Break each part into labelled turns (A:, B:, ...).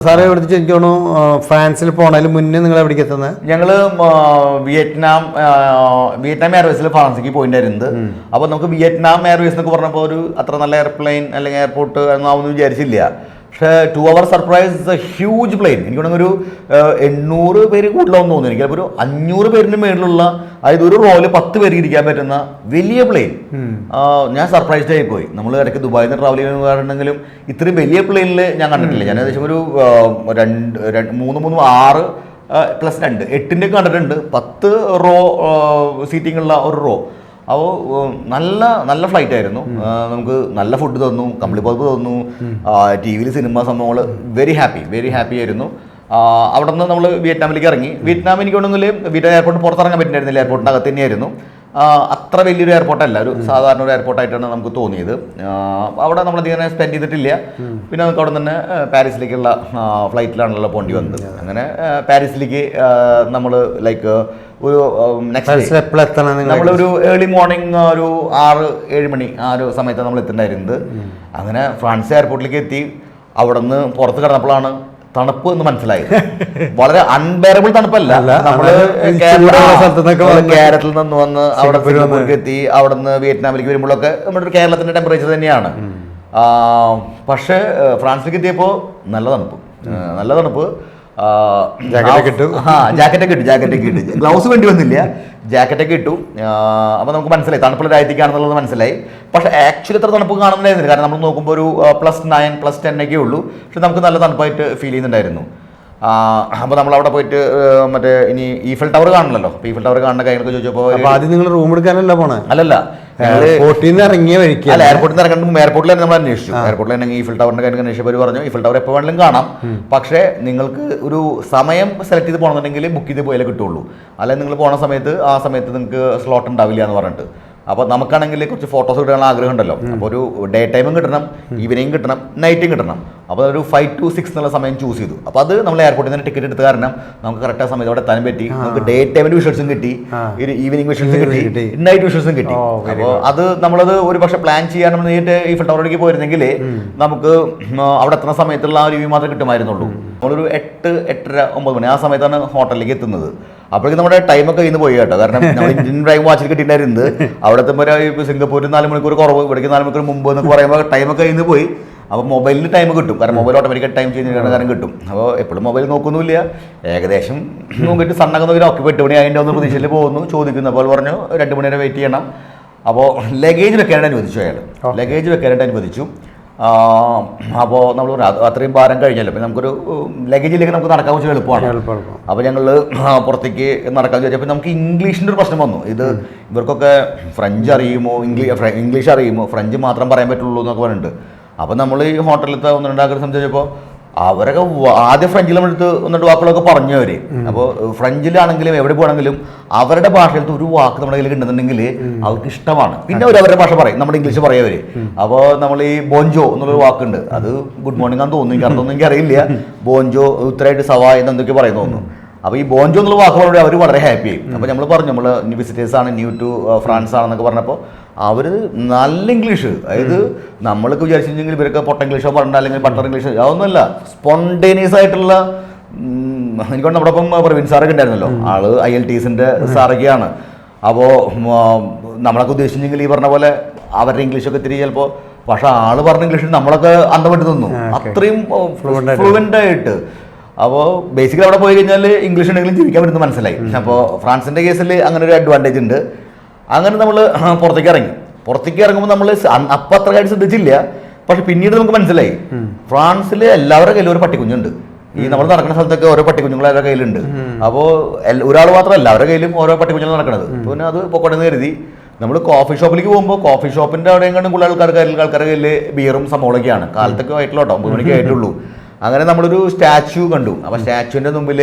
A: സാറേ ഇവിടുത്തെ എനിക്ക് തോന്നുന്നു ഫ്രാൻസിൽ പോണതിന് മുന്നേ നിങ്ങൾ എവിടേക്ക് എത്തുന്നത്
B: ഞങ്ങൾ വിയറ്റ്നാം വിയറ്റ്നാം എയർവേസിൽ ഫ്രാൻസിലേക്ക് പോയിട്ടുണ്ടായിരുന്നത് അപ്പൊ നമുക്ക് വിയറ്റ്നാം എയർവേസ് എന്നൊക്കെ പറഞ്ഞപ്പോൾ ഒരു അത്ര നല്ല എയർപ്ലെയിൻ അല്ലെങ്കിൽ എയർപോർട്ട് ആവുമെന്ന് വിചാരിച്ചില്ല. പക്ഷേ to our surprise huge plane എനിക്ക് തോന്നുന്നു ഒരു എണ്ണൂറ് പേര് കൂടുതലാണെന്ന് തോന്നുന്നു. എനിക്ക് ഒരു അഞ്ഞൂറ് പേരിന് മേളിലുള്ള അതായത് ഒരു റോയിൽ പത്ത് പേര് ഇരിക്കാൻ പറ്റുന്ന വലിയ പ്ലെയിൻ ഞാൻ സർപ്രൈസ്ഡ് ആയി പോയി. നമ്മൾ ഇടയ്ക്ക് ദുബായിൽ നിന്ന് ട്രാവൽ ചെയ്യുന്നുണ്ടെങ്കിലും ഇത്രയും വലിയ പ്ലെയിനിൽ ഞാൻ കണ്ടിട്ടില്ല. ഞാൻ ഏകദേശം ഒരു രണ്ട് രണ്ട് മൂന്ന് മൂന്ന് ആറ് പ്ലസ് രണ്ട് എട്ടിന്റെ കണ്ടിട്ടുണ്ട്. പത്ത് റോ സീറ്റിംഗ് ഉള്ള ഒരു റോ അപ്പോൾ നല്ല നല്ല ഫ്ലൈറ്റ് ആയിരുന്നു. നമുക്ക് നല്ല ഫുഡ് തന്നു കമ്പിളി പതിപ്പ് തന്നു. ടി വിയിൽ സിനിമ സംഭവങ്ങൾ വെരി ഹാപ്പി വെരി ഹാപ്പി ആയിരുന്നു. അവിടെ നിന്ന് നമ്മൾ വിയറ്റ്നാമിലേക്ക് ഇറങ്ങി. വിയറ്റ്നാം എനിക്ക് ഉണ്ടെങ്കിൽ വിയറ്റ്നാം എയർപോർട്ട് പുറത്തിറങ്ങാൻ പറ്റുന്നില്ല എയർപോർട്ടിന്റെ അകത്ത് തന്നെയായിരുന്നു. അത്ര വലിയൊരു എയർപോർട്ടല്ല ഒരു സാധാരണ ഒരു എയർപോർട്ടായിട്ടാണ് നമുക്ക് തോന്നിയത്. അവിടെ നമ്മൾ അധികം സ്പെൻഡ് ചെയ്തിട്ടില്ല. പിന്നെ നമുക്ക് അവിടെ തന്നെ പാരീസിലേക്കുള്ള ഫ്ലൈറ്റിലാണല്ലോ പോണ്ടി വന്നത്. അങ്ങനെ പാരീസിലേക്ക് നമ്മൾ ലൈക്ക് ഒരു നെക്സ്റ്റ് നമ്മളൊരു ഏർലി മോർണിംഗ് ഒരു ആറ് ഏഴ് മണി ആ ഒരു സമയത്താണ് നമ്മൾ എത്തുന്നുണ്ടായിരുന്നത് അങ്ങനെ ഫ്രാൻസ് എയർപോർട്ടിലേക്ക് എത്തി. അവിടെ നിന്ന് പുറത്ത് കിടന്നപ്പോഴാണ് തണുപ്പ് എന്ന് മനസ്സിലായി. വളരെ അൺബെയറബിൾ തണുപ്പല്ല.
A: നമ്മൾ
B: കേരളത്തിൽ നിന്ന് വന്ന് അവിടെ സിംഗപ്പൂർക്ക് എത്തി അവിടെ നിന്ന് വിയറ്റ്നാമിലേക്ക് വരുമ്പോഴൊക്കെ നമ്മുടെ ഒരു കേരളത്തിന്റെ ടെമ്പറേച്ചർ തന്നെയാണ്. പക്ഷേ ഫ്രാൻസിലേക്ക് എത്തിയപ്പോൾ നല്ല തണുപ്പ്. നല്ല തണുപ്പ്. ആ, ജാക്കറ്റൊക്കെ ഇട്ടു. ജാക്കറ്റൊക്കെ ഇട്ടു ഗ്ലൗസ് വേണ്ടി വന്നില്ല. ജാക്കറ്റൊക്കെ ഇട്ടു. അപ്പോൾ നമുക്ക് മനസ്സിലായി. തണുപ്പുള്ള രാജ്യത്തേക്കാണെന്നുള്ളത് മനസ്സിലായി. പക്ഷെ ആക്ച്വലി എത്ര തണുപ്പ് കാണുന്നുണ്ടായിരുന്നില്ല കാരണം നമ്മൾ നോക്കുമ്പോൾ ഒരു പ്ലസ് നയൻ പ്ലസ് ടെൻ ഒക്കെ ഉള്ളൂ. പക്ഷെ നമുക്ക് നല്ല തണുപ്പായിട്ട് ഫീൽ ചെയ്യുന്നുണ്ടായിരുന്നു. അപ്പോൾ നമ്മൾ അവിടെ പോയിട്ട് മറ്റേ ഇനി ഈഫൽ ടവർ കാണണല്ലോ. അപ്പോൾ ഈഫൽ ടവർ കാണുന്ന കാര്യങ്ങളൊക്കെ ചോദിച്ചപ്പോൾ
A: ആദ്യം നിങ്ങൾ റൂം എടുക്കാനല്ല പോണേ?
B: അല്ലല്ല
A: എയർപോർട്ടിൽ നിന്ന് ഇറങ്ങിയ വഴിക്ക്
B: അല്ല എയർപോർട്ടിൽ നിന്ന് ഇറങ്ങുമ്പോൾ എയർപോർട്ടിൽ തന്നെ നമ്മൾ അന്വേഷിച്ചു. എയർപോർട്ടിൽ തന്നെ ഈഫിൽ ടവറിന്റെ കാര്യം അന്വേഷിച്ചു അവർ പറഞ്ഞു ഈഫിൽ ടവർ എപ്പോൾ വേണമെങ്കിലും കാണാം. പക്ഷേ നിങ്ങൾക്ക് ഒരു സമയം സെലക്ട് ചെയ്ത് പോകണമെന്നുണ്ടെങ്കിൽ ബുക്ക് ചെയ്ത് പോയാലേ കിട്ടുള്ളൂ. അല്ലെങ്കിൽ നിങ്ങൾ പോണ സമയത്ത് ആ സമയത്ത് നിങ്ങൾക്ക് സ്ലോട്ട് ഉണ്ടാവില്ല എന്ന് പറഞ്ഞിട്ട്. അപ്പോൾ നമുക്കാണെങ്കിൽ കുറച്ച് ഫോട്ടോസ് കിട്ടാനുള്ള ആഗ്രഹം ഉണ്ടല്ലോ. അപ്പോൾ ഒരു ഡേ ടൈമും കിട്ടണം ഈവനിങ് കിട്ടണം നൈറ്റും കിട്ടണം. അപ്പോൾ ഒരു ഫൈവ് ടു സിക്സ് എന്നുള്ള സമയം ചൂസ് ചെയ്തു. അപ്പോൾ അത് നമ്മൾ എയർപോർട്ടിൽ നിന്ന് ടിക്കറ്റ് എടുത്ത കാരണം നമുക്ക് കറക്റ്റ് ആ സമയത്ത് അവിടെ എത്താൻ പറ്റി. നമുക്ക് ഡേ ടൈമിൽ വിഷ്വൽസും കിട്ടി. ഒരു ഈവനിങ് വിഷ്വൽസും കിട്ടി. നൈറ്റ് വിഷ്വൽസും കിട്ടി. അപ്പോൾ അത് നമ്മളത് ഒരു പക്ഷെ പ്ലാൻ ചെയ്യാൻ നമ്മൾ നേരിട്ട് ഈ ടവറിലേക്ക് പോയിരുന്നെങ്കിൽ നമുക്ക് അവിടെ എത്തുന്ന സമയത്തുള്ള ആ ഒരു വ്യൂ മാത്രമേ കിട്ടുമായിരുന്നുള്ളൂ. നമ്മളൊരു എട്ട് എട്ടര ഒമ്പത് മണി ആ സമയത്താണ് ഹോട്ടലിലേക്ക് എത്തുന്നത്. അപ്പോഴേക്കും നമ്മുടെ ടൈമൊക്കെ ഇന്ന് പോയി കേട്ടോ. കാരണം നമ്മൾ ഇന്ത്യൻ ഡ്രൈവ് വാച്ചിൽ കിട്ടിയിട്ടുണ്ടായിരുന്നത്. അവിടെ എത്തുമ്പോൾ സിംഗപ്പൂരിൽ നാല് മണിക്കൂർ കുറവ് ഇവിടേക്ക് നാല് മണിക്കൂർ മുമ്പ് എന്നൊക്കെ പറയുമ്പോൾ ടൈമൊക്കെ ഇന്ന് പോയി. അപ്പോൾ മൊബൈലിന് ടൈം കിട്ടും. കാരണം മൊബൈൽ ഓട്ടോമാറ്റിക്കായി ടൈം ചെയ്യുന്ന കാരണം കിട്ടും. അപ്പോൾ എപ്പോഴും മൊബൈൽ നോക്കുന്നില്ല ഏകദേശം നോക്കിയിട്ട് സണ്ണൊക്കെ നോക്കി ഓക്കെ എട്ട് മണി അതിന്റെ ഒന്ന് പ്രതീക്ഷയിൽ പോകുന്നു. ചോദിക്കുന്നു. അപ്പോൾ പറഞ്ഞു രണ്ട് മണി വരെ വെയിറ്റ് ചെയ്യണം. അപ്പോൾ ലഗേജ് വെക്കാനായിട്ട് അനുവദിച്ചു അയാൾ. ലഗേജ് വെക്കാനായിട്ട് അനുവദിച്ചു. അപ്പോൾ നമ്മൾ അത്രയും ഭാരം കഴിഞ്ഞല്ലോ. പിന്നെ നമുക്കൊരു ലഗേജിലേക്ക് നമുക്ക് നടക്കാൻ കുറച്ച് എളുപ്പമാണ്.
A: എളുപ്പം, എളുപ്പം.
B: അപ്പോൾ ഞങ്ങൾ പുറത്തേക്ക് നടക്കാൻ ചോദിച്ചപ്പോൾ നമുക്ക് ഇംഗ്ലീഷിന്റെ ഒരു പ്രശ്നം വന്നു. ഇത് ഇവർക്കൊക്കെ ഫ്രഞ്ച് അറിയുമോ? ഇംഗ്ലീഷ് ഇംഗ്ലീഷ് അറിയുമോ? ഫ്രഞ്ച് മാത്രം പറയാൻ പറ്റുള്ളൂ എന്നൊക്കെ പറഞ്ഞിട്ട് അപ്പോൾ നമ്മൾ ഈ ഹോട്ടലിലത്തെ ഒന്ന് രണ്ടാൾക്കാർ സംസാരിച്ചപ്പോൾ അവരൊക്കെ ആദ്യം ഫ്രഞ്ചിൽ നമ്മളെടുത്ത് എന്നിട്ട് വാക്കുകളൊക്കെ പറഞ്ഞു അവർ അപ്പോൾ ഫ്രഞ്ചിലാണെങ്കിലും എവിടെ പോകണമെങ്കിലും അവരുടെ ഭാഷയിലത്തെ ഒരു വാക്ക് നമ്മുടെ കയ്യിൽ കിട്ടുന്നുണ്ടെങ്കിൽ അവർക്ക് ഇഷ്ടമാണ്. പിന്നെ അവർ അവരുടെ ഭാഷ പറയും. നമ്മുടെ ഇംഗ്ലീഷ് പറയും അവർ അപ്പോൾ നമ്മൾ ഈ ബോഞ്ചോ എന്നുള്ളൊരു വാക്കുണ്ട്. അത് ഗുഡ് മോർണിംഗ് ആണെന്ന് തോന്നുന്നു. എനിക്ക് അർത്ഥമൊന്നും എനിക്ക് അറിയില്ല ബോഞ്ചോ ഉത്തരമായിട്ട് സവായ് എന്ന് എന്തൊക്കെ പറയുന്നു തോന്നുന്നു. അപ്പോൾ ഈ ബോഞ്ചോ എന്നുള്ള വാക്ക് പറയുമ്പോൾ അവർ വളരെ ഹാപ്പി ആയി. അപ്പോൾ നമ്മൾ പറഞ്ഞു നമ്മൾ വിസിറ്റേഴ്സ് ആണ് ന്യൂ ടു ഫ്രാൻസ് ആണെന്നൊക്കെ പറഞ്ഞപ്പോൾ അവർ നല്ല ഇംഗ്ലീഷ്. അതായത് നമ്മളൊക്കെ വിചാരിച്ചിട്ടുണ്ടെങ്കിൽ ഇവരൊക്കെ പൊട്ട ഇംഗ്ലീഷോ പറഞ്ഞ അല്ലെങ്കിൽ ബട്ടർ ഇംഗ്ലീഷ് അതൊന്നുമല്ല. സ്പോണ്ടേനിയസ് ആയിട്ടുള്ള എനിക്കൊണ്ട് നമ്മുടെ ഒപ്പം പ്രവീൺ സാറൊക്കെ ഉണ്ടായിരുന്നല്ലോ. ആൾ ഐ എൽ ടി ടീസിന്റെ സാറൊക്കെയാണ്. അപ്പോൾ നമ്മളൊക്കെ ഉദ്ദേശിച്ചെങ്കിൽ ഈ പറഞ്ഞ പോലെ അവരുടെ ഇംഗ്ലീഷൊക്കെ ഇത്തിരി ചിലപ്പോൾ പക്ഷെ ആൾ പറഞ്ഞ ഇംഗ്ലീഷിൽ നമ്മളൊക്കെ അന്തപ്പെട്ട് തന്നു നിന്നു അത്രയും.
A: ഫ്ലുവന്റ് ആയിട്ട്.
B: അപ്പോൾ ബേസിക്കലി അവിടെ പോയി കഴിഞ്ഞാൽ ഇംഗ്ലീഷ് ഉണ്ടെങ്കിലും ജീവിക്കാൻ പറ്റുന്ന മനസ്സിലായി. അപ്പോൾ ഫ്രാൻസിന്റെ കേസിൽ അങ്ങനെ ഒരു അഡ്വാന്റേജ് ഉണ്ട്. അങ്ങനെ നമ്മൾ പുറത്തേക്ക് ഇറങ്ങി. പുറത്തേക്ക് ഇറങ്ങുമ്പോൾ നമ്മൾ അപ്പം അത്ര കാര്യം ശ്രദ്ധിച്ചില്ല. പക്ഷെ പിന്നീട് നമുക്ക് മനസ്സിലായി. ഫ്രാൻസിൽ എല്ലാവരുടെ കയ്യിലും ഒരു പട്ടിക്കുഞ്ഞുണ്ട്. ഈ നമ്മൾ നടക്കുന്ന സ്ഥലത്തൊക്കെ ഓരോ പട്ടിക്കുഞ്ഞുങ്ങൾ അവരുടെ കയ്യിലുണ്ട്. അപ്പോൾ ഒരാൾ മാത്രമല്ല അവരുടെ കയ്യിലും ഓരോ പട്ടിക്കുഞ്ഞുങ്ങൾ നടക്കുന്നത്. പിന്നെ അത് പൊക്കോട്ടെന്ന് കരുതി. നമ്മൾ കോഫി ഷോപ്പിലേക്ക് പോകുമ്പോൾ കോഫി ഷോപ്പിന്റെ അവിടെ എങ്ങാണ്ടും കൂടുതൽ ആൾക്കാർ ആൾക്കാരുടെ കയ്യിൽ ബിയറും സംഭവങ്ങളൊക്കെയാണ് കാലത്തൊക്കെ ആയിട്ടുള്ള കേട്ടോ. ഒമ്പത് മണിക്ക് ആയിട്ടുള്ളൂ. അങ്ങനെ നമ്മളൊരു സ്റ്റാച്ചു കണ്ടു. അപ്പോൾ സ്റ്റാച്ചുവിന്റെ മുമ്പിൽ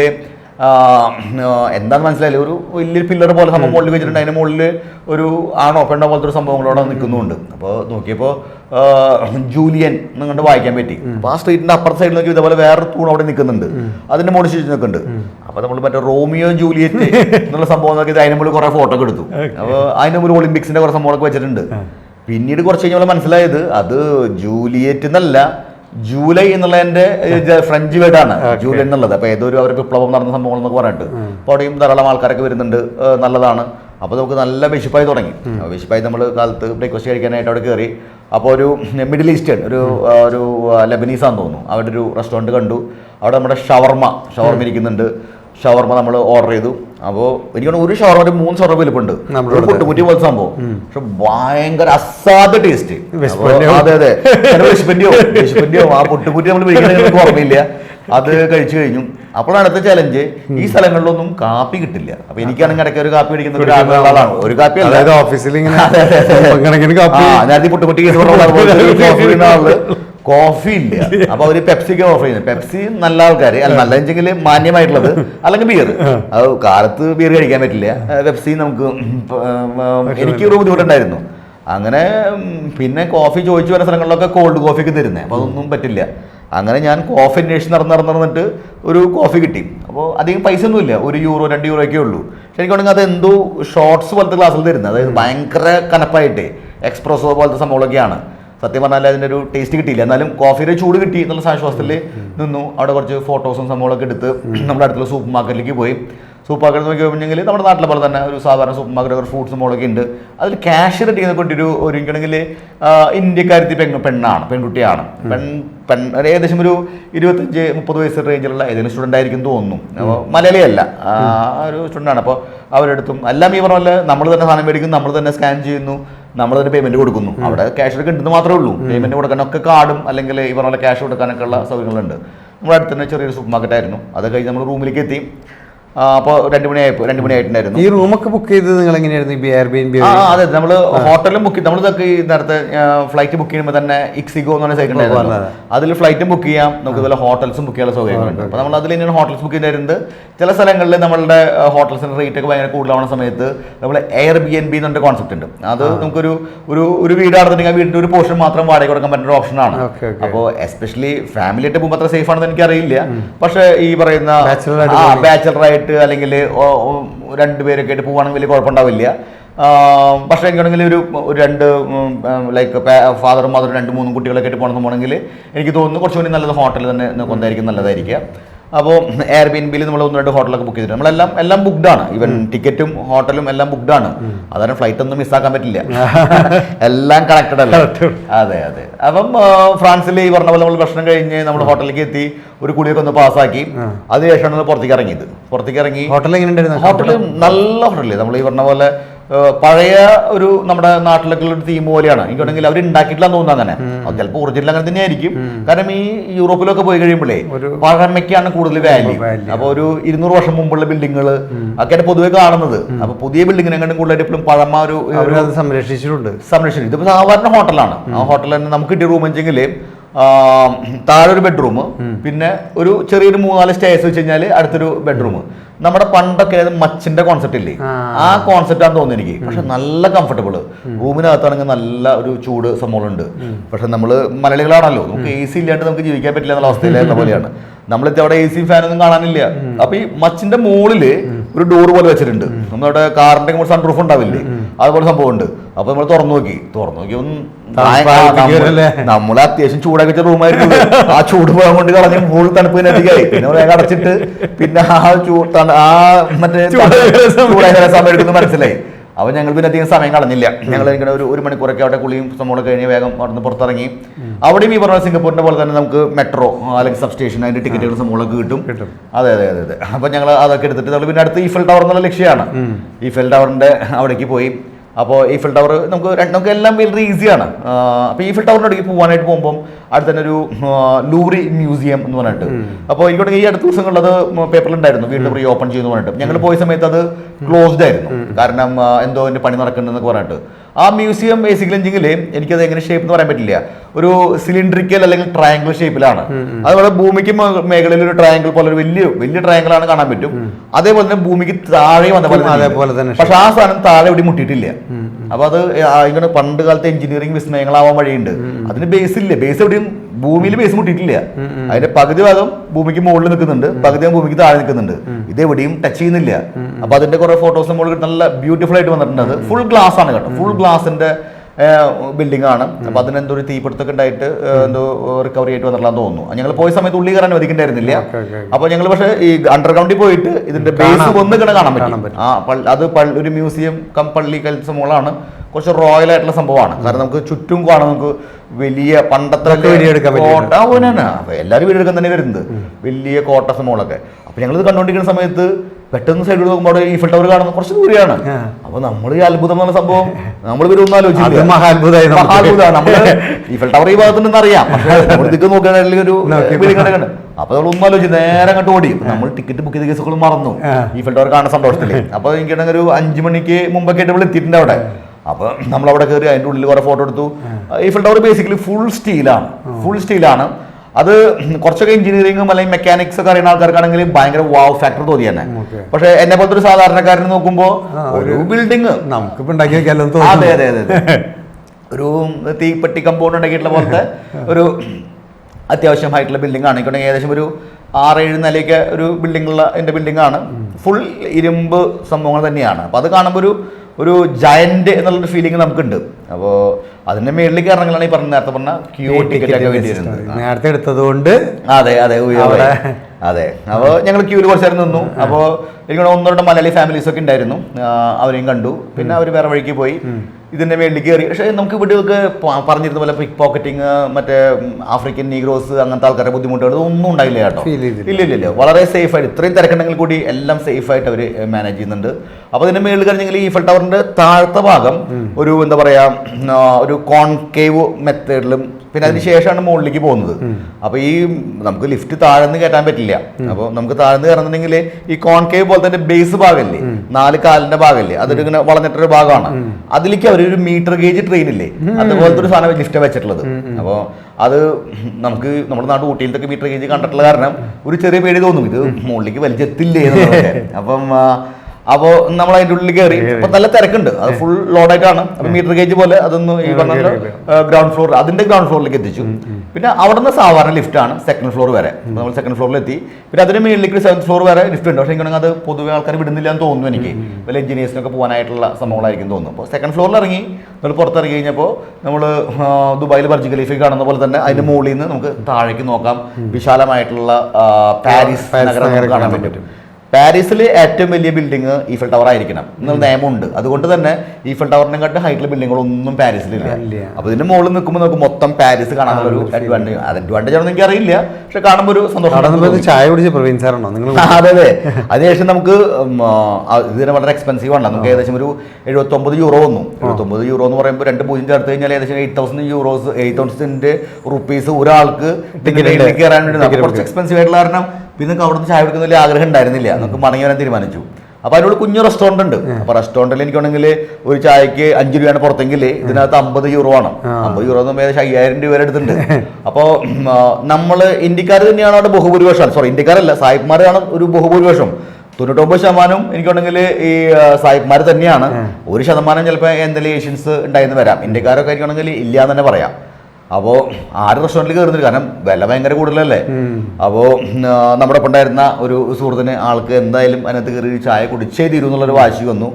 B: എന്താന്ന് മനസ്സിലായില്ല. ഒരു വലിയൊരു പില്ലർ പോലെ സംഭവം മുകളിൽ വെച്ചിട്ടുണ്ട്. അതിന് മുകളിൽ ഒരു ആണോ പെണ്ണോ പോലത്തെ ഒരു സംഭവങ്ങളോടെ നിൽക്കുന്നുണ്ട്. അപ്പോൾ നോക്കിയപ്പോൾ ജൂലിയൻ എന്നുകൊണ്ട് വായിക്കാൻ പറ്റി. അപ്പോൾ ആ സ്ട്രീറ്റിന്റെ അപ്പുറത്തെ സൈഡിൽ നോക്കി ഇതേപോലെ വേറെ തൂൺ അവിടെ നിൽക്കുന്നുണ്ട്. അതിന്റെ മുകളിൽ ചുറ്റി നിൽക്കുന്നുണ്ട്. അപ്പോൾ നമ്മൾ മറ്റേ റോമിയോ ജൂലിയറ്റ് എന്നുള്ള സംഭവം നോക്കി അതിന് മുകളിൽ കുറേ ഫോട്ടോ ഒക്കെ എടുത്തു. അപ്പോൾ അതിന്റെ മുകളിൽ ഒളിമ്പിക്സിന്റെ കുറേ സംഭവങ്ങളൊക്കെ വെച്ചിട്ടുണ്ട്. പിന്നീട് കുറച്ച് കഴിഞ്ഞാൽ മനസ്സിലായത് അത് ജൂലിയറ്റ് എന്നല്ല ജൂലൈ എന്നുള്ളതിന്റെ എന്റെ ഫ്രഞ്ച് വേർഡാണ്. ജൂലൈ എന്നുള്ളത്. അപ്പൊ ഏതൊരു അവർ വിപ്ലവം നടന്ന സംഭവം എന്നൊക്കെ പറഞ്ഞിട്ട്. അപ്പോൾ അവിടെയും ധാരാളം ആൾക്കാരൊക്കെ വരുന്നുണ്ട് നല്ലതാണ്. അപ്പോൾ നമുക്ക് നല്ല വിശപ്പായി തുടങ്ങി. വിശപ്പായി നമ്മൾ കാലത്ത് ബ്രേക്ക്ഫാസ്റ്റ് കഴിക്കാനായിട്ട് അവിടെ കയറി അപ്പോൾ ഒരു മിഡിൽ ഈസ്റ്റേൺ ഒരു ഒരു ലബനീസ് ആണെന്ന് തോന്നുന്നു. അവിടെ ഒരു റെസ്റ്റോറന്റ് കണ്ടു. അവിടെ നമ്മുടെ ഷവർമ ഷവർമ ഇരിക്കുന്നുണ്ട്. ഷവർമ നമ്മൾ ഓർഡർ ചെയ്തു. അപ്പോൾ എനിക്ക് ഒരു ഷവർമ ഒരു മൂന്ന് ഷവർമ വലിപ്പുണ്ട്
A: നമ്മുടെ
B: പോലെ സംഭവം. പക്ഷെ ഭയങ്കര അസാധ്യ ടേസ്റ്റ്. അതെ അതെ. വിശപ്പന്റെയോ വിശപ്പന്റെയോ ആ പുട്ടുകുറ്റി നമ്മൾ വിളിക്കുന്നത് ഓർമ്മയില്ല. അത് കഴിച്ചു കഴിഞ്ഞു. അപ്പോഴാണ് അടുത്ത ചലഞ്ച് ഈ സ്ഥലങ്ങളിലൊന്നും കാപ്പി കിട്ടില്ല. അപ്പൊ എനിക്കാണെങ്കിൽ ഇടയ്ക്ക് ഒരു കാപ്പി അടിക്കുന്ന ഒരു ആളാണ്. ഒരു കാപ്പി അല്ല.
A: ഓഫീസിൽ ഇങ്ങനെ
B: നേരത്തെ പുട്ടുകുറ്റി കേസ് പറഞ്ഞ ആൾ. കോഫി ഇല്ല. അപ്പൊ അവർ പെപ്സിക്ക് ഓഫർ ചെയ്യുന്നത് പെപ്സി നല്ല ആൾക്കാര്. അല്ല നല്ല വെച്ചെങ്കിൽ മാന്യമായിട്ടുള്ളത് അല്ലെങ്കിൽ ബിയർ അത് കാലത്ത് ബിയർ കഴിക്കാൻ പറ്റില്ല. പെപ്സി നമുക്ക് എനിക്ക് ഒരു ബുദ്ധിമുട്ടുണ്ടായിരുന്നു. അങ്ങനെ പിന്നെ കോഫി ചോദിച്ചു വരുന്ന സ്ഥലങ്ങളിലൊക്കെ കോൾഡ് കോഫിക്ക് തരുന്നത് അപ്പോൾ അതൊന്നും പറ്റില്ല. അങ്ങനെ ഞാൻ കോഫി അന്വേഷിച്ച് നടന്ന് നടന്ന് നടന്നിട്ട് ഒരു കോഫി കിട്ടി. അപ്പോൾ അധികം പൈസ ഒന്നുമില്ല ഒരു യൂറോ രണ്ട് യൂറോ ഒക്കെ ഉള്ളൂ. ശരിക്കും അത് എന്തോ ഷോർട്സ് പോലത്തെ ക്ലാസ്സിൽ തരുന്നത് അതായത് ഭയങ്കര കനപ്പായിട്ട്. എക്സ്പ്രസോ പോലത്തെ സംഭവങ്ങളൊക്കെയാണ്. സത്യം പറഞ്ഞാൽ അതിന്റെ ഒരു ടേസ്റ്റ് കിട്ടിയില്ല. എന്നാലും കോഫിയുടെ ചൂട് കിട്ടി എന്നുള്ള ആശ്വാസത്തിൽ നിന്നു. അവിടെ കുറച്ച് ഫോട്ടോസും സംഭവങ്ങളൊക്കെ എടുത്ത് നമ്മുടെ അടുത്തുള്ള സൂപ്പർ മാർക്കറ്റിലേക്ക് പോയി. സൂപ്പർ മാർക്കറ്റ് നോക്കി കഴിഞ്ഞെങ്കിൽ നമ്മുടെ നാട്ടിലെ പോലെ തന്നെ ഒരു സാധാരണ സൂപ്പർ മാർക്കറ്റ് ഒരു ഫ്രൂട്ട്സ് മോളൊക്കെ ഉണ്ട്. അതിൽ ക്യാഷ്യർ ഇട്ടിങ്ങനെ ഒരു ഒരുക്കണമെങ്കിൽ ഇന്ത്യക്കാരത്തി പെൺ പെണ്ണാണ് പെൺകുട്ടിയാണ്. പെൺ പെൺ ഏകദേശം ഒരു ഇരുപത്തഞ്ച് മുപ്പത് വയസ്സ് റേഞ്ചിലുള്ള ഏതെങ്കിലും സ്റ്റുഡന്റ് ആയിരിക്കും തോന്നുന്നു. മലയാളിയല്ല ഒരു സ്റ്റുഡന്റ് ആണ്. അപ്പോൾ അവരെടുത്തും എല്ലാം ഈ പറഞ്ഞ പോലെ നമ്മൾ തന്നെ സാധനം മേടിക്കുന്നു നമ്മൾ തന്നെ സ്കാൻ ചെയ്യുന്നു. നമ്മൾ അതിന് പേയ്മെന്റ് കൊടുക്കുന്നു അവിടെ ക്യാഷ് ഒക്കെ ഉണ്ടെന്ന് മാത്രമേ ഉള്ളൂ. പേയ്മെന്റ് കൊടുക്കാനൊക്കെ കാർഡും അല്ലെങ്കിൽ ഈ പറഞ്ഞ ക്യാഷ് കൊടുക്കാനൊക്കെ ഉള്ള സൗകര്യങ്ങളുണ്ട്. നമ്മുടെ അടുത്ത് തന്നെ ചെറിയൊരു സൂപ്പർ മാർക്കറ്റ് ആയിരുന്നു. അത് കഴിഞ്ഞ് നമ്മൾ റൂമിലേക്ക് എത്തി. അപ്പോൾ രണ്ട് മണിയായപ്പോൾ രണ്ട് മണിയായിട്ടുണ്ടായിരുന്നു
A: ഈ റൂമൊക്കെ ബുക്ക് ചെയ്തത് നിങ്ങൾ എങ്ങനെയായിരുന്നു ഈ എയർ ബി എൻ ബി
B: ആ അതെ. നമ്മൾ ഹോട്ടലും ബുക്ക് നമ്മൾ ഇതൊക്കെ ഈ നേരത്തെ ഫ്ലൈറ്റ് ബുക്ക് ചെയ്യുമ്പോൾ തന്നെ ഇക്സിഗോ എന്ന് പറഞ്ഞ സൈക്കിൾ ഉണ്ടായിരുന്നു. അതിൽ ഫ്ലൈറ്റും ബുക്ക് ചെയ്യാം. നമുക്ക് ഇതുപോലെ ഹോട്ടൽസും ബുക്ക് ചെയ്യാനുള്ള സൗകര്യങ്ങളുണ്ട്. അപ്പോൾ നമ്മൾ അതിൽ ഇങ്ങനെ ഹോട്ടൽസ് ബുക്ക് ചെയ്തിരുന്നത് ചില സ്ഥലങ്ങളിൽ നമ്മളുടെ ഹോട്ടൽസിന്റെ റേറ്റ് ഒക്കെ ഭയങ്കര കൂടുതലാവുന്ന സമയത്ത് നമ്മൾ എയർ ബി എൻ ബി എന്നൊരു കോൺസെപ്റ്റ് ഉണ്ട്. അത് നമുക്കൊരു ഒരു ഒരു വീടാണെന്നുണ്ടെങ്കിൽ ആ വീടിന്റെ ഒരു പോർഷൻ മാത്രം വാടക കൊടുക്കാൻ പറ്റുന്ന ഒരു ഓപ്ഷനാണ്. അപ്പോൾ എസ്പെഷ്യലി ഫാമിലി ആയിട്ട് പോകുമ്പോൾ അത്ര സേഫ് ആണെന്ന് എനിക്കറിയില്ല. പക്ഷേ ഈ പറയുന്ന
A: Bachelor ആയിട്ട്
B: അല്ലെങ്കിൽ
A: രണ്ട്
B: പേരൊക്കെ ആയിട്ട് പോവാണെങ്കിൽ വലിയ കുഴപ്പമുണ്ടാവില്ല. പക്ഷേ എനിക്കാണെങ്കിൽ ഒരു ഒരു രണ്ട് ലൈക്ക് ഫാദറും മദറും രണ്ട് മൂന്നും കുട്ടികളൊക്കെ ആയിട്ട് പോകണമെന്ന് പോകണമെങ്കിൽ എനിക്ക് തോന്നുന്നു കുറച്ചുകൂടി നല്ലത് ഹോട്ടലിൽ തന്നെ കൊണ്ടായിരിക്കും നല്ലതായിരിക്കുക. അപ്പോൾ എയർ ബി ബിയിൽ നമ്മൾ ഒന്ന് രണ്ട് ഹോട്ടലൊക്കെ ബുക്ക് ചെയ്തിട്ടുണ്ട്. നമ്മളെല്ലാം എല്ലാം ബുക്ക്ഡ് ആണ്. ഇവൻ ടിക്കറ്റും ഹോട്ടലും എല്ലാം ബുക്ക്ഡ് ആണ്. അതാണ് ഫ്ലൈറ്റ് ഒന്നും മിസ്സാക്കാൻ പറ്റില്ല. എല്ലാം കണക്റ്റഡ് അല്ല? അതെ അതെ. അപ്പം ഫ്രാൻസിൽ ഈ പറഞ്ഞ പോലെ നമ്മൾ ഭക്ഷണം കഴിഞ്ഞ് നമ്മൾ ഹോട്ടലിലേക്ക് എത്തി ഒരു കുടിയൊക്കെ ഒന്ന് പാസ്സാക്കി അതിനുശേഷമാണ് പുറത്തേക്ക് ഇറങ്ങിയത്. പുറത്തേക്ക് ഇറങ്ങി
A: ഹോട്ടൽ എങ്ങനെ
B: ഹോട്ടൽ നല്ല ഹോട്ടലേ നമ്മൾ ഈ പറഞ്ഞ പോലെ പഴയ ഒരു നമ്മുടെ നാട്ടിലൊക്കെ ഉള്ള ഒരു തീം പോലെയാണ്. എനിക്കുണ്ടെങ്കിൽ അവർ ഉണ്ടാക്കിയിട്ടില്ല തോന്നുന്നു അങ്ങനെ. അത് ചിലപ്പോൾ ഒറിജിനൽ അങ്ങനെ തന്നെ ആയിരിക്കും. കാരണം ഈ യൂറോപ്പിലൊക്കെ പോയി കഴിയുമ്പോഴേ പഴമയ്ക്കാണ് കൂടുതൽ വാല്യൂ. അപ്പൊ ഒരു ഇരുന്നൂറ് വർഷം മുമ്പുള്ള ബിൽഡിങ്ങുകൾ ഒക്കെയാണ് പൊതുവെ കാണുന്നത്. അപ്പൊ പുതിയ ബിൽഡിങ്ങിനെക്കാട്ടും കൂടുതലായിട്ട് എപ്പോഴും പഴമ ഒരു ഒരു
A: സംരക്ഷിച്ചിട്ടുണ്ട്.
B: സംരക്ഷിച്ചു ഇതിപ്പോ സാധാരണ ഹോട്ടലാണ്. ആ ഹോട്ടലിൽ തന്നെ നമുക്ക് കിട്ടിയ റൂം വെച്ചെങ്കിൽ താഴെ ഒരു ബെഡ്റൂം പിന്നെ ഒരു ചെറിയൊരു മൂന്നാൽ സ്റ്റേഴ്സ് വെച്ച് കഴിഞ്ഞാൽ അടുത്തൊരു ബെഡ്റൂം നമ്മുടെ പണ്ടൊക്കെ മച്ചിന്റെ കോൺസെപ്റ്റ് ഇല്ലേ?
A: ആ.
B: കോൺസെപ്റ്റ് ആണെന്ന് തോന്നുന്നു എനിക്ക്. പക്ഷെ നല്ല കംഫർട്ടബിൾ റൂമിനകത്താണെങ്കിൽ നല്ല ഒരു ചൂട് സംഭവമുണ്ട് പക്ഷെ നമ്മൾ മലയാളികളാണല്ലോ. നമുക്ക് എ സി ഇല്ലാണ്ട് നമുക്ക് ജീവിക്കാൻ പറ്റില്ല എന്നുള്ള അവസ്ഥയിലായിരുന്ന പോലെയാണ്. നമ്മളിത്തെ അവിടെ എ സി ഫാനൊന്നും കാണാനില്ല. അപ്പൊ ഈ മച്ചിന്റെ മുകളിൽ ഒരു ഡോർ പോലെ വെച്ചിട്ടുണ്ട്. നമ്മളവിടെ കാറിന്റെ സൺ റൂഫ് ഉണ്ടാവില്ലേ? അതുപോലെ സംഭവം ഉണ്ട് അപ്പൊ നമ്മൾ തുറന്നു നോക്കി. തുറന്നു നോക്കി? നമ്മൾ അത്യാവശ്യം ചൂടാക്കി വെച്ച റൂമായിരുന്നു ആ ചൂട് പോകാൻ കൊണ്ട് കളഞ്ഞ് ഫുൾ തണുപ്പിനധികമായി പിന്നെ വേഗം അടച്ചിട്ട് പിന്നെ ആ ചൂട് ആ മറ്റേ
A: സമയം
B: എടുക്കുന്ന മനസ്സിലായി. അപ്പൊ ഞങ്ങൾ പിന്നെ അധികം സമയം കളഞ്ഞില്ല. ഞങ്ങൾ ഇങ്ങനെ ഒരു ഒരു മണിക്കൂറൊക്കെ അവിടെ കുളിയും സംഭവം കഴിഞ്ഞ് വേഗം അവിടുന്ന് പുറത്തിറങ്ങി. അവിടെയും ഈ പറഞ്ഞ സിംഗപ്പൂരിന്റെ പോലെ തന്നെ നമുക്ക് മെട്രോ അല്ലെങ്കിൽ സബ് സ്റ്റേഷൻ അതിന്റെ ടിക്കറ്റുകൾ സംഭവങ്ങളൊക്കെ കിട്ടും. അതെ അതെ അതെ അതെ. അപ്പൊ ഞങ്ങൾ അതൊക്കെ എടുത്തിട്ട് നമ്മൾ പിന്നെ അടുത്ത് ഈഫൽ ടവർ എന്നുള്ള ലക്ഷ്യമാണ് ഈഫൽ ടവറിന്റെ അവിടേക്ക് പോയി. അപ്പോൾ ഫിൽ ടവർ നമുക്ക് രണ്ട് നമുക്ക് എല്ലാം വളരെ ഈസിയാണ് അപ്പോൾ ഈഫിൽ ടവറിന്റെ അടുത്തേക്ക് പോകാനായിട്ട് പോകുമ്പോൾ അടുത്ത് തന്നെ ഒരു ലൂറി മ്യൂസിയം എന്ന് പറഞ്ഞിട്ട്. അപ്പോൾ എനിക്കോട്ടെ ഈ അടുത്ത ദിവസങ്ങളിൽ അത് പേപ്പറിലുണ്ടായിരുന്നു വീണ്ടും റീ ഓപ്പൺ ചെയ്യുന്നു പറഞ്ഞിട്ട്. ഞങ്ങൾ പോയ സമയത്ത് അത് ക്ലോസ്ഡ് ആയിരുന്നു. കാരണം എന്തോ അതിന്റെ പണി നടക്കുന്നുണ്ടെന്നൊക്കെ പറഞ്ഞിട്ട്. ആ മ്യൂസിയം ബേസിക്കലി എങ്കിൽ എനിക്കത് എങ്ങനെ ഷേപ്പ് എന്ന് പറയാൻ പറ്റില്ല. ഒരു സിലിണ്ടറിക്കൽ അല്ലെങ്കിൽ ട്രയാങ്കിൾ ഷേപ്പിലാണ് അതുപോലെ ഭൂമിക്ക് മേഖലയിൽ ഒരു ട്രയാങ്കിൾ പോലെ ഒരു വലിയ വലിയ ട്രയാങ്കിൾ ആണ് കാണാൻ പറ്റും. അതേപോലെ തന്നെ ഭൂമിക്ക് താഴെ അതേപോലെ തന്നെ
A: തന്നെ
B: പക്ഷെ ആ സാധനം താഴെ ഇവിടെ മുട്ടിയിട്ടില്ല. അപ്പൊ അത് ഇങ്ങനെ പണ്ട് കാലത്തെ എഞ്ചിനീയറിംഗ് വിസ്മയങ്ങളാവാൻ വഴിയുണ്ട്. അതിന് ബേസ് ഇല്ല? ബേസ് എവിടെയും ഭൂമിയിൽ ബേസ് മുട്ടിയിട്ടില്ല. അതിന്റെ പകുതി ഭാഗം ഭൂമിക്ക് മുകളിൽ നിൽക്കുന്നുണ്ട് പകുതി ഭാഗം ഭൂമിക്ക് താഴെ നിൽക്കുന്നുണ്ട്. ഇത് എവിടെയും ടച്ച് ചെയ്യുന്നില്ല. അപ്പൊ അതിന്റെ കുറെ ഫോട്ടോസ് നമ്മൾ നല്ല ബ്യൂട്ടിഫുൾ ആയിട്ട് വന്നിട്ടുണ്ട്. അത് ഫുൾ ഗ്ലാസ് ആണ് കേട്ടോ. ഫുൾ ഗ്ലാസിന്റെ ബിൽഡിംഗ് ആണ്. അപ്പൊ അതിന് എന്തോ ഒരു തീപിടുത്തൊക്കെ ഉണ്ടായിട്ട് എന്തോ റിക്കവറി ആയിട്ട് വന്നിട്ടുള്ളതെന്ന് തോന്നുന്നു. ഞങ്ങൾ പോയ സമയത്ത് ഉള്ളി കയറാൻ അനുവദിക്കണ്ടായിരുന്നില്ല.
A: ഓക്കെ.
B: അപ്പൊ ഞങ്ങൾ പക്ഷേ ഈ അണ്ടർഗ്രൗണ്ടിൽ പോയിട്ട് ഇതിന്റെ ബേസ് ഒന്ന് കിട കാണാൻ പറ്റും. ആ അത് ഒരു മ്യൂസിയം കം പള്ളി കൽസ മോളാണ്. കുറച്ച് റോയൽ ആയിട്ടുള്ള സംഭവമാണ്. കാരണം നമുക്ക് ചുറ്റും കാണാൻ നമുക്ക് വലിയ പണ്ടത്തെ
A: വീഡിയോ എടുക്കാൻ
B: കോട്ട അവനാണ് എല്ലാവരും വീഡിയോ എടുക്കാൻ തന്നെ വരുന്നത്. വലിയ കോട്ട സംഭവങ്ങളൊക്കെ അപ്പൊ ഞങ്ങൾ ഇത് കണ്ടുകൊണ്ടിരിക്കുന്ന സമയത്ത് പെട്ടെന്ന് സൈഡിൽ നോക്കുമ്പോൾ ഈ ടവർ കാണുന്നത് കുറച്ച് ദൂരെയാണ്. അപ്പൊ നമ്മൾ ഈ അത്ഭുതം എന്ന സംഭവം നമ്മൾ ഇവരൊന്നും
A: അത്
B: ആലോചിച്ചില്ല. മഹാത്ഭുതമാണ്. നമ്മൾ ഈഫൽ ടവർ ഈ ഭാഗത്തുണ്ടെന്ന് അറിയാം. നമ്മൾ ഇതൊക്കെ നോക്കുകയാണെങ്കിൽ ഒരു കണ്ടു അപ്പൊ നമ്മൾ ഒന്നും ആലോചിച്ച് നേരെ അങ്ങോട്ട് ഓടി. നമ്മൾ ടിക്കറ്റ് ബുക്ക് ചെയ്ത കേസുകൾ മറന്നു. ഈഫിൾ ടവർ കാണുന്ന സന്തോഷത്തിൽ അപ്പൊ എനിക്കാണെങ്കിൽ ഒരു അഞ്ചു മണിക്ക് മുമ്പൊക്കെ ആയിട്ട് ഇവിടെ എത്തിയിട്ടുണ്ട് അവിടെ. അപ്പൊ നമ്മൾ അവിടെ കയറി അതിന്റെ ഉള്ളിൽ കുറേ ഫോട്ടോ എടുത്തു. ഈഫൽ ടവർ ബേസിക്കലി ഫുൾ സ്റ്റീലാണ് ഫുൾ സ്റ്റീലാണ് അത് കുറച്ചൊക്കെ എഞ്ചിനീയറിംഗും അല്ലെങ്കിൽ മെക്കാനിക്സ് ഒക്കെ അറിയുന്ന ആൾക്കാർക്കാണെങ്കിൽ ഭയങ്കര വാവ് ഫാക്ടർ തോന്നി തന്നെ. പക്ഷെ എന്നെ പോലത്തെ ഒരു സാധാരണക്കാരൻ നോക്കുമ്പോൾ ഒരു ബിൽഡിംഗ്
A: നമുക്ക്
B: അതെ അതെ അതെ. ഒരു തീപ്പെട്ടി കമ്പൗണ്ട് ഉണ്ടാക്കിയിട്ടുള്ള പോലത്തെ ഒരു അത്യാവശ്യമായിട്ടുള്ള ഹൈറ്റുള്ള ബിൽഡിംഗ് ആണ് ഏകദേശം ഒരു ആറ് ഏഴ് നിലയൊക്കെ ഒരു ബിൽഡിംഗ് ഉള്ള എന്റെ ബിൽഡിംഗ് ആണ്. ഫുൾ ഇരുമ്പ് സംഭവങ്ങൾ തന്നെയാണ്. അപ്പോൾ അത് കാണുമ്പോൾ ഒരു ഒരു ജയന്റ് എന്നുള്ളൊരു ഫീലിംഗ് നമുക്കുണ്ട്. അപ്പോൾ അതിന്റെ മേളിലേക്ക് ഇറങ്ങലാണ് ഈ പറഞ്ഞ നേരത്തെ പറഞ്ഞ ക്യൂ ടിക്കറ്റ് ഒക്കെ വേണ്ടി വരുന്നത്
A: നേരത്തെ എടുത്തത് കൊണ്ട്
B: അതെ അതെ അതെ. അപ്പോൾ ഞങ്ങൾ ക്യൂവിൽ കുറച്ച് നേരം നിന്നു. അപ്പോൾ എനിക്ക് ഒന്നോ രണ്ടോ മലയാളി ഫാമിലീസ് ഒക്കെ ഉണ്ടായിരുന്നു. അവരെയും കണ്ടു. പിന്നെ അവർ വേറെ വഴിക്ക് പോയി. ഇതിന്റെ മേളിൽ കയറി. പക്ഷേ നമുക്ക് ഇവിടെയൊക്കെ പറഞ്ഞിരുന്ന പോലെ പിക് പോക്കറ്റിങ് മറ്റേ ആഫ്രിക്കൻ നീഗ്രോസ് അങ്ങനത്തെ ആൾക്കാരുടെ ബുദ്ധിമുട്ടുകൾ ഒന്നും ഉണ്ടായില്ല കേട്ടോ. ഇല്ല ഇല്ല ഇല്ല. വളരെ സേഫ് ആയിട്ട് ഇത്രയും തിരക്കുണ്ടെങ്കിൽ കൂടി എല്ലാം സേഫ് ആയിട്ട് അവർ മാനേജ് ചെയ്യുന്നുണ്ട്. അപ്പോൾ ഇതിന്റെ മേളിൽ കഴിഞ്ഞെങ്കിൽ ഈ ഈഫൽ ടവറിന്റെ താഴത്തെ ഭാഗം ഒരു എന്താ പറയാ ഒരു കോൺകേവ് മെത്തേഡിലും പിന്നെ അതിന് ശേഷമാണ് മുകളിലേക്ക് പോകുന്നത്. അപ്പോൾ ഈ നമുക്ക് ലിഫ്റ്റ് താഴ്ന്ന് കയറ്റാൻ പറ്റില്ല. അപ്പോൾ നമുക്ക് താഴ്ന്ന് കയറുന്നുണ്ടെങ്കിൽ ഈ കോൺകേവ് പോലെ തന്നെ ബേസ് ഭാഗമല്ലേ? നാല് കാലിന്റെ ഭാഗമല്ലേ? അതൊരു ഇങ്ങനെ വളഞ്ഞിട്ടൊരു ഭാഗമാണ്. അതിലേക്ക് അവർ ഒരു മീറ്റർ ഗേജ് ട്രെയിൻ ഇല്ലേ? അതുപോലത്തെ ഒരു സാധനം ലിഫ്റ്റ് വെച്ചിട്ടുള്ളത്. അപ്പോൾ അത് നമുക്ക് നമ്മുടെ നാട് ഊട്ടിയിലത്തെ മീറ്റർ ഗേജ് കണ്ടിട്ടുള്ള കാരണം ഒരു ചെറിയ പേടി തോന്നും. ഇത് മുകളിലേക്ക് വലിച്ചെത്തില്ലേ അപ്പം അപ്പോൾ നമ്മൾ അതിന്റെ ഉള്ളിൽ കയറി ഇപ്പൊ നല്ല തിരക്കുണ്ട്. അത് ഫുൾ ലോഡായിട്ടാണ് അപ്പൊ മീറ്റർ ഗേജ് പോലെ അതൊന്ന് ഈ പറഞ്ഞ ഗ്രൗണ്ട് ഫ്ലോർ അതിന്റെ ഗ്രൗണ്ട് ഫ്ലോറിലേക്ക് എത്തിച്ചു. പിന്നെ അവിടെ നിന്ന് സാധാരണ ലിഫ്റ്റ് ആണ് സെക്കൻഡ് ഫ്ലോർ വരെ. നമ്മൾ സെക്കൻഡ് ഫ്ലോറിൽ എത്തി. പിന്നെ അതിന് മുകളിലേക്ക് സെവൻത് ഫ്ലോർ വരെ ലിഫ്റ്റ് ഉണ്ട്. പക്ഷേ എനിക്ക് അത് പൊതുവെ ആൾക്കാർ വിടുന്നില്ല എന്ന് തോന്നുന്നു എനിക്ക്. വല്ല എഞ്ചിനീയേഴ്സിനൊക്കെ പോകാനായിട്ടുള്ള സംഭവങ്ങളായിരിക്കും തോന്നുന്നു. അപ്പോൾ സെക്കൻഡ് ഫ്ലോറിൽ ഇറങ്ങി. നമ്മൾ പുറത്തിറങ്ങി കഴിഞ്ഞപ്പോൾ നമ്മൾ ദുബായിൽ ബർജ് ഖലീഫ കാണുന്ന പോലെ തന്നെ അതിന്റെ മുകളിൽ നിന്ന് നമുക്ക് താഴേക്ക് നോക്കാം. വിശാലമായിട്ടുള്ള പാരീസ് നഗരം കാണാൻ പറ്റും. പാരീസിൽ ഏറ്റവും വലിയ ബിൽഡിംഗ് ഈഫൽ ടവർ ആയിരിക്കണം. എന്നൊരു നിയമമുണ്ട് അതുകൊണ്ട് തന്നെ ഈഫൽ ടവറിനെ കാട്ടി ഹൈറ്റിലെ ബിൽഡിങ്ങുകളൊന്നും പാരീസിലില്ല.
A: ഇല്ല.
B: അപ്പൊ ഇതിന്റെ മുകളിൽ നിൽക്കുമ്പോൾ നമുക്ക് മൊത്തം പാരീസ് കാണാനുള്ള ഒരു അഡ്വാന്റേജ് അത് അഡ്വാന്റേജ് ആണെന്ന് എനിക്ക് അറിയില്ല പക്ഷെ കാണുമ്പോൾ ഒരു സന്തോഷം.
A: ചായ കുടിച്ച് പ്രവീൺ സാറാണോ? നിങ്ങൾ
B: അതെ അതെ. അതിനുശേഷം നമുക്ക് ഇതിന് വളരെ എക്സ്പെൻസീവ് ആണ്. നമുക്ക് ഏകദേശം ഒരു എഴുപത്തൊമ്പത് യൂറോ വന്നു. എഴുപത്തൊമ്പത് യൂറോ എന്ന് പറയുമ്പോൾ രണ്ട് പൂജ്യം ചേർത്ത് കഴിഞ്ഞാൽ ഏകദേശം eight thousand euros eight thousand rupees ഒരാൾക്ക്
A: ടിക്കറ്റ്.
B: കയറാൻ വേണ്ടി കുറച്ച് എക്സ്പെൻസീവ് ആയിട്ടുള്ള കാരണം പിന്നെ നമുക്ക് അവിടുന്ന് ചായ കുടിക്കുന്ന വലിയ ആഗ്രഹം ഉണ്ടായിരുന്നില്ല. നമുക്ക് മടങ്ങി വരാൻ തീരുമാനിച്ചു. അപ്പൊ അതിനോട് കുഞ്ഞു റെസ്റ്റോറന്റ് ഉണ്ട്. അപ്പൊ റെസ്റ്റോറന്റിൽ എനിക്കുണ്ടെങ്കിൽ ഒരു ചായക്ക് അഞ്ച് രൂപയാണ് പുറത്തെങ്കിൽ ഇതിനകത്ത് അമ്പത് യൂറോ ആണ്. അമ്പത് യൂറോ എന്ന് ഏകദേശം അയ്യായിരം രൂപ വരെ എടുത്തിട്ടുണ്ട്. അപ്പോ നമ്മൾ ഇന്ത്യക്കാർ തന്നെയാണ് അവിടെ ബഹുഭൂരിപക്ഷം. സോറി ഇന്ത്യക്കാരല്ല സായിപ്പ്മാരാണ് ഒരു ബഹുഭൂരിപക്ഷം. തൊണ്ണൂറ്റൊമ്പത് ശതമാനം എനിക്കുണ്ടെങ്കിൽ ഈ സായിപ്പ്മാർ തന്നെയാണ്. ഒരു ശതമാനം ചിലപ്പോൾ എന്തെങ്കിലും ഏഷ്യൻസ് ഉണ്ടായിരുന്നു വരാം. ഇന്ത്യക്കാരൊക്കെ എനിക്കുണ്ടെങ്കിൽ ഇല്ല എന്ന് തന്നെ പറയാം. അപ്പോൾ ആര് റെസ്റ്റോറന്റിൽ കയറുന്നില്ല കാരണം വില ഭയങ്കര കൂടുതലല്ലേ? അപ്പോ നമ്മുടെ ഒപ്പം ഉണ്ടായിരുന്ന ഒരു സുഹൃത്തിന് ആൾക്ക് എന്തായാലും അതിനകത്ത് കയറി ചായ കുടിച്ചേ തീരും എന്നുള്ളൊരു വാശി വന്നു.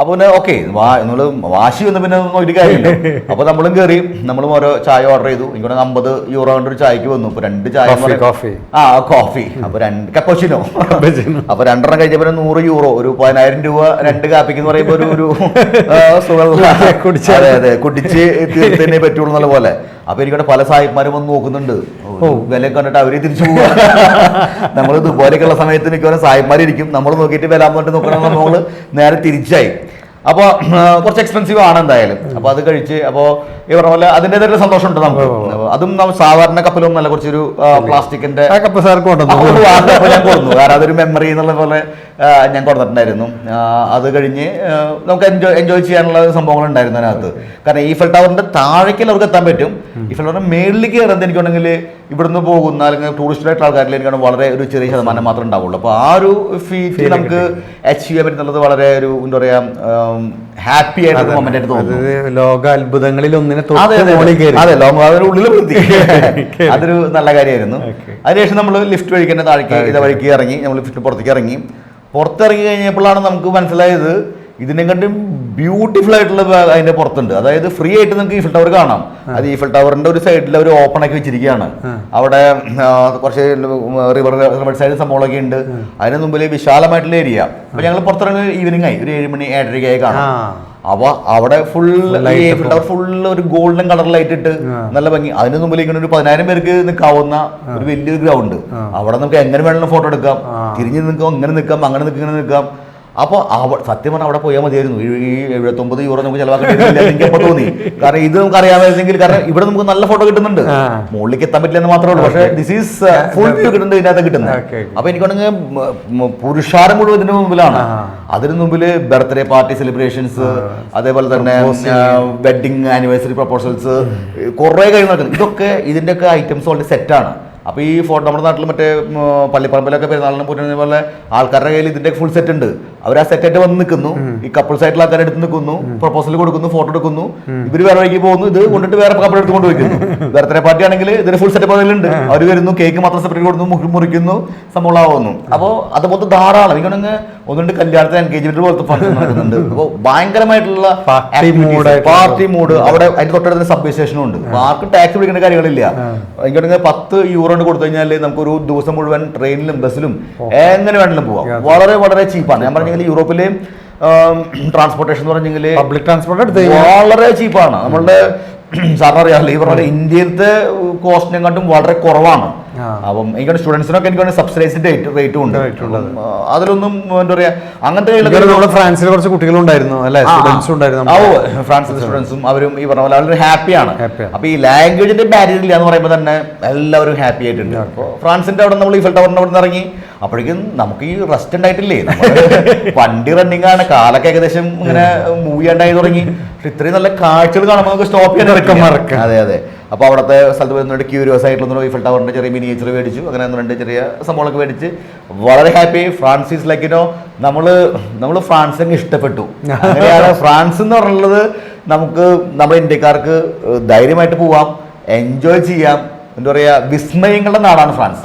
B: അപ്പോൾ പിന്നെ ഓക്കെ വാ നമ്മൾ വാശി വന്ന പിന്നെ ഒരു കാര്യമില്ല. അപ്പോൾ നമ്മളും കയറി നമ്മളും ഓരോ ചായ ഓർഡർ ചെയ്തു. ഇങ്ങനെ അമ്പത് യൂറോ കൊണ്ട് ഒരു ചായക്ക് വന്നു. അപ്പോൾ രണ്ട് ചായ കോഫി
A: Coffee,
B: ആ കോഫി അപ്പോൾ രണ്ട് കപ്പോച്ചിനോ. അപ്പൊ രണ്ടെണ്ണം കഴിച്ചപ്പോൾ നൂറ് യൂറോ ഒരു പതിനായിരം രൂപ രണ്ട് കാപ്പിക്ക് എന്ന് പറയുമ്പോൾ ഒരു ഒരു അതെ അതെ കുടിച്ച് തീർത്തന്നെ പറ്റുള്ളൂ എന്നുള്ള പോലെ. അപ്പൊ എനിക്കവിടെ പല സാഹിബ്മാരും വന്ന് നോക്കുന്നുണ്ട്. വില കണ്ടിട്ട് അവർ തിരിച്ചു പോവാ. നമ്മൾ ഇതുപോലെയൊക്കെയുള്ള സമയത്ത് മിക്കവാറും സാഹിബ്മാരിരിക്കും നമ്മൾ നോക്കിയിട്ട് വില പറഞ്ഞിട്ട് നോക്കണം നമ്മൾ നേരെ തിരിച്ചായി. അപ്പോൾ കുറച്ച് എക്സ്പെൻസീവ് ആണ് എന്തായാലും. അപ്പോൾ അത് കഴിച്ച് അപ്പോൾ ഈ പറഞ്ഞ പോലെ അതിന്റെതായിട്ടുള്ള സന്തോഷമുണ്ട് നമുക്ക്. അതും നമ്മൾ സാധാരണ കപ്പലൊന്നും അല്ല കുറച്ചൊരു പ്ലാസ്റ്റിക്കിന്റെ
A: കപ്പ് കൊണ്ടുവന്നു.
B: ഞാൻ കൊടുന്നു കാരണം അതൊരു മെമ്മറി എന്നുള്ള പോലെ ഞാൻ കൊടുത്തിട്ടുണ്ടായിരുന്നു അത് കഴിഞ്ഞ് നമുക്ക് എൻജോയ് എൻജോയ് ചെയ്യാനുള്ള സംഭവങ്ങൾ ഉണ്ടായിരുന്നു അതിനകത്ത്. കാരണം ഈഫൽ ടവറിന്റെ താഴേക്ക് അവർക്ക് എത്താൻ പറ്റും. ഈഫൽ ടവറിന്റെ മേളിലേക്ക് കയറുന്നത് എനിക്കുണ്ടെങ്കിൽ ഇവിടുന്ന് പോകുന്ന അല്ലെങ്കിൽ ടൂറിസ്റ്റ് ആയിട്ടുള്ള ആൾക്കാരിൽ എനിക്കാണ് വളരെ ഒരു ചെറിയ ശതമാനം മാത്രമേ ഉണ്ടാവുള്ളൂ. അപ്പോൾ ആ ഒരു ഫീറ്റ് നമുക്ക് അച്ചീവ് ചെയ്യാൻ പറ്റുന്നത് വളരെ ഒരു എന്താ പറയാ ഹാപ്പി ആയിട്ടുള്ള മൊമെന്റ് ആയിട്ട് തോന്നുന്നു.
A: ലോക അത്ഭുതങ്ങളിൽ ഒന്നിനെ
B: അതെ
A: തൊട്ട്
B: അതെ.
A: മോളിൽ കയറി.
B: അതെ ലോങ് ഉള്ളിൽ അതൊരു നല്ല കാര്യമായിരുന്നു. അതിനുശേഷം നമ്മൾ ലിഫ്റ്റ് വഴിക്ക് തന്നെ താഴേക്ക് ഇത വഴിക്ക് ഇറങ്ങി നമ്മൾ ലിഫ്റ്റ് പുറത്തേക്ക് ഇറങ്ങി. പുറത്തിറങ്ങി കഴിഞ്ഞപ്പോഴാണ് നമുക്ക് മനസ്സിലായത് ഇതിനെ കണ്ടും ബ്യൂട്ടിഫുൾ ആയിട്ടുള്ള അതിന്റെ പുറത്തുണ്ട്. അതായത് ഫ്രീ ആയിട്ട് നിങ്ങൾക്ക് ഈഫിൽ ടവർ കാണാം. അത് ഈഫിൽ ടവറിന്റെ ഒരു സൈഡിൽ അവർ ഓപ്പൺ ആക്കി വെച്ചിരിക്കുകയാണ്. അവിടെ കുറച്ച് റിവർ റിവർ സൈഡ് സംഭവങ്ങളൊക്കെ ഉണ്ട്. അതിന് മുമ്പിൽ വിശാലമായിട്ടുള്ള ഏരിയ അപ്പൊ ഞങ്ങൾ പുറത്തിറങ്ങി ഈവനിങ് ആയി. ഒരു ഏഴ് മണി ഏഴരയ്ക്കായി കാണാം. അപ്പൊ അവിടെ full
A: full
B: Eiffel tower full ഒരു ഗോൾഡൻ കളർ ലൈറ്റ് ഇട്ട് നല്ല ഭംഗി. അതിന് മുമ്പിൽ ഇങ്ങനെ ഒരു പതിനായിരം പേർക്ക് നിൽക്കാവുന്ന ഒരു വലിയൊരു ഗ്രൗണ്ട് അവിടെ നമുക്ക് എങ്ങനെ വേണമെങ്കിലും ഫോട്ടോ എടുക്കാം. തിരിഞ്ഞ് നിൽക്കാം ഇങ്ങനെ നിൽക്കാം അങ്ങനെ നിൽക്കാം ഇങ്ങനെ നിൽക്കാം. അപ്പൊ അവ സത്യം പറഞ്ഞാൽ അവിടെ പോയാൽ മതിയായിരുന്നു. ഈ എഴുപത്തൊമ്പത് യൂറോ നമുക്ക് ചെലവാക്കേണ്ടി എനിക്ക് തോന്നി. കാരണം ഇത് നമുക്ക് അറിയാമായിരുന്നെങ്കിൽ കാരണം ഇവിടെ നമുക്ക് നല്ല ഫോട്ടോ കിട്ടുന്നുണ്ട്. മുകളിലേക്ക് എത്താൻ പറ്റില്ല എന്ന് മാത്രമേ ഉള്ളൂ. പക്ഷേ ദിസ് ഈസ് ഫുൾ വ്യൂ കിട്ടുന്നുണ്ട് ഇതിനകത്ത് കിട്ടുന്നത്. അപ്പോൾ എനിക്കാണെങ്കിൽ പുരുഷാരം മുഴുവൻ ഇതിന്റെ മുമ്പിലാണ്. അതിന് മുമ്പിൽ ബർത്ത്ഡേ പാർട്ടി സെലിബ്രേഷൻസ് അതേപോലെ തന്നെ വെഡിങ് ആനിവേഴ്സറി പ്രപ്പോസൽസ് കുറെ കാര്യങ്ങൾ നടക്കുന്നത് ഇതൊക്കെ ഇതിന്റെ ഒക്കെ ഐറ്റംസ് ഓൾറെഡി സെറ്റാണ് അപ്പൊ ഈ ഫോട്ടോ നമ്മുടെ നാട്ടിൽ മറ്റേ പള്ളിപ്പറമ്പിലൊക്കെ പെരുന്നാളിനെ പോറ്റുന്ന പോലെ ആൾക്കാരുടെ കയ്യിൽ ഇതിന്റെ ഫുൾ സെറ്റ് ഉണ്ട്. അവർ ആ സെറ്റായിട്ട് വന്ന് നിൽക്കുന്നു. ഈ കപ്പിൾസ് ആയിട്ടുള്ള ആൾക്കാരെ എടുത്ത് നിൽക്കുന്നു. പ്രപ്പോസൽ കൊടുക്കുന്നു ഫോട്ടോ എടുക്കുന്നു. ഇവർ വേറെ വഴിക്ക് പോകുന്നു. ഇത് കൊണ്ടിട്ട് വേറെ കപ്പിൾ എടുത്ത് കൊണ്ട് വയ്ക്കുന്നു ബർത്ത്ഡേ പാർട്ടി ആണെങ്കിൽ ഇതിന് ഫുൾ സെറ്റപ്പ് അതിലുണ്ട് അവർ വരുന്നു കേക്ക് മാത്രം സെപ്പറേറ്റ് കൊടുക്കുന്നു മുഖം മുറിക്കുന്നു സംഭവമാവുന്നു അപ്പോൾ അതുപോലത്തെ ധാരാളം എനിക്കാണെങ്കിൽ ഒന്നുണ്ട് കല്യാണത്തിന് എൻഗേജ്മെന്റ് പോലത്തെ ഫംഗ്ഷൻ നടക്കുന്നുണ്ട്. അപ്പോൾ ഭയങ്കരമായിട്ടുള്ള പാർട്ടി മൂഡ് അവിടെ അതിന്റെ തൊട്ടടുത്ത് സബ് സ്റ്റേഷനും ഉണ്ട്. ആർക്കും ടാക്സി പിടിക്കേണ്ട കാര്യങ്ങളില്ല. എനിക്കാണെങ്കിൽ പത്ത് യൂറോ കൊടുത്തു കഴിഞ്ഞാൽ നമുക്ക് ഒരു ദിവസം മുഴുവൻ ട്രെയിനിലും ബസ്സിലും എങ്ങനെ വേണമെങ്കിലും പോവാം. വളരെ വളരെ ചീപ്പാണ് ഞാൻ പറഞ്ഞെങ്കിൽ യൂറോപ്പിലെ ട്രാൻസ്പോർട്ടേഷൻ എന്ന് പറഞ്ഞെങ്കിൽ
A: പബ്ലിക് ട്രാൻസ്പോർട്ട്
B: വളരെ ചീപ്പാണ് നമ്മളുടെ സാറിന് അറിയാമല്ലോ ഈ പറഞ്ഞ ഇന്ത്യയിലത്തെ കോസ്റ്റിനെക്കാട്ടും വളരെ കുറവാണ്. അപ്പം എനിക്ക് സ്റ്റുഡൻസിനൊക്കെ എനിക്ക് സബ്സിഡൈസ്ഡ് റേറ്റ് റേറ്റും ഉണ്ട്. അതിലൊന്നും എന്താ പറയാ അങ്ങനത്തെ
A: ഫ്രാൻസിൽ കുറച്ച് കുട്ടികളുണ്ടായിരുന്നു അല്ലേ?
B: ആ.
A: ഉണ്ടായിരുന്നു
B: ഓ, ഫ്രാൻസിലെ സ്റ്റുഡൻസും അവരും ഈ പറഞ്ഞ പോലെ വളരെ ഹാപ്പിയാണ് അപ്പൊ ഈ ലാംഗ്വേജിന്റെ ബാരിയർ ഇല്ല എന്ന് പറയുമ്പോൾ തന്നെ എല്ലാവരും ഹാപ്പി ആയിട്ടുണ്ട്. ഫ്രാൻസിന്റെ അവിടെ നമ്മൾ ഈ ടവറിന്റെ അവിടെ ഇറങ്ങി അപ്പോഴേക്കും നമുക്ക് ഈ റെസ്റ്റ് ഉണ്ടായിട്ടില്ലേ? വണ്ടി റണ്ണിങ് ആണ് കാലൊക്കെ ഏകദേശം ഇങ്ങനെ മൂവി ചെയ്യാണ്ടായി തുടങ്ങി. പക്ഷെ ഇത്രയും നല്ല കാഴ്ചകൾ കാണുമ്പോൾ നമുക്ക് സ്റ്റോപ്പ് ചെയ്യാൻ. അതെ അതെ. അപ്പൊ അവിടുത്തെ സ്ഥലത്ത് പോയി രണ്ട് ക്യൂരിയസ് ആയിട്ടുള്ള ഈഫൽ ടവറിന്റെ ചെറിയ മിനിയേച്ചർ മേടിച്ചു. അങ്ങനെ ഒന്ന് രണ്ട് ചെറിയ സംഭവങ്ങളൊക്കെ മേടിച്ച് വളരെ ഹാപ്പി ഫ്രാൻസിസ് ലൈക്കിനോ നമ്മൾ നമ്മൾ ഫ്രാൻസ് അങ്ങ് ഇഷ്ടപ്പെട്ടു. അങ്ങനെയാണ് ഫ്രാൻസ് എന്ന് പറയുന്നത് നമുക്ക് നമ്മുടെ ഇന്ത്യക്കാർക്ക് ധൈര്യമായിട്ട് പോവാം എൻജോയ് ചെയ്യാം. എന്താ പറയുക വിസ്മയങ്ങളുടെ നാടാണ് ഫ്രാൻസ്.